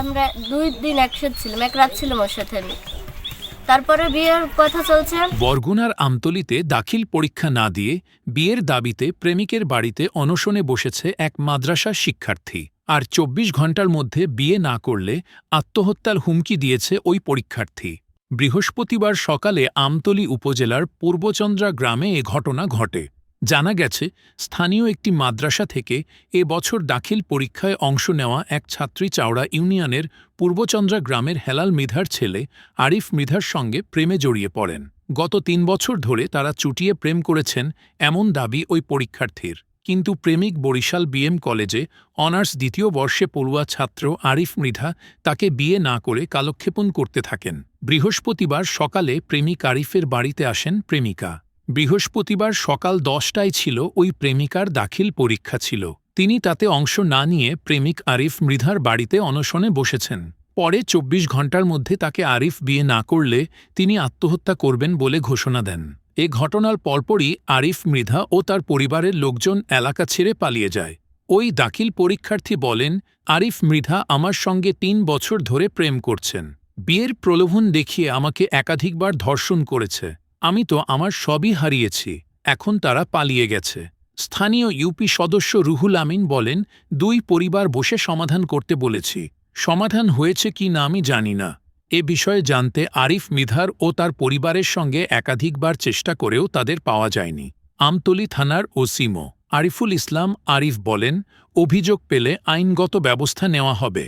আমরা দুই দিন একসাথে ছিলাম, এক রাত ছিলাম ওর সাথে আমি। তারপরে বিয়ের কথা চলছে। বরগুনার আমতলিতে দাখিল পরীক্ষা না দিয়ে বিয়ের দাবিতে প্রেমিকের বাড়িতে অনশনে বসেছে এক মাদ্রাসা শিক্ষার্থী। আর চব্বিশ ঘণ্টার মধ্যে বিয়ে না করলে আত্মহত্যার হুমকি দিয়েছে ওই পরীক্ষার্থী। বৃহস্পতিবার সকালে আমতলী উপজেলার পূর্বচন্দ্রা গ্রামে এ ঘটনা ঘটে। জানা গেছে, স্থানীয় একটি মাদ্রাসা থেকে এ বছর দাখিল পরীক্ষায় অংশ নেওয়া এক ছাত্রী চাওড়া ইউনিয়নের পূর্বচন্দ্রা গ্রামের হেলাল মৃধার ছেলে আরিফ মৃধার সঙ্গে প্রেমে জড়িয়ে পড়েন। গত তিন বছর ধরে তারা চুটিয়ে প্রেম করেছেন এমন দাবি ওই পরীক্ষার্থীর। কিন্তু প্রেমিক বরিশাল বিএম কলেজে অনার্স দ্বিতীয় বর্ষে পড়ুয়া ছাত্র আরিফ মৃধা তাকে বিয়ে না করে কালক্ষেপণ করতে থাকেন। বৃহস্পতিবার সকালে প্রেমিক আরিফের বাড়িতে আসেন প্রেমিকা। বৃহস্পতিবার সকাল দশটায় ছিল ওই প্রেমিকার দাখিল পরীক্ষা ছিল। তিনি তাতে অংশ না নিয়ে প্রেমিক আরিফ মৃধার বাড়িতে অনশনে বসেছেন। পরে চব্বিশ ঘণ্টার মধ্যে তাকে আরিফ বিয়ে না করলে তিনি আত্মহত্যা করবেন বলে ঘোষণা দেন। এ ঘটনার পরপরই আরিফ মৃধা ও তার পরিবারের লোকজন এলাকা ছেড়ে পালিয়ে যায়। ওই দাখিল পরীক্ষার্থী বলেন, আরিফ মৃধা আমার সঙ্গে তিন বছর ধরে প্রেম করছেন। বিয়ের প্রলোভন দেখিয়ে আমাকে একাধিকবার ধর্ষণ করেছে। আমি তো আমার সবই হারিয়েছি, এখন তারা পালিয়ে গেছে। স্থানীয় ইউপি সদস্য রুহুল আমিন বলেন, দুই পরিবার বসে সমাধান করতে বলেছি। সমাধান হয়েছে কি না আমি জানি না। এ বিষয়ে জানতে আরিফ মিধার ও তার পরিবারের সঙ্গে একাধিকবার চেষ্টা করেও তাদের পাওয়া যায়নি। আমতলী থানার ওসিমো আরিফুল ইসলাম আরিফ বলেন, অভিযোগ পেলে আইনগত ব্যবস্থা নেওয়া হবে।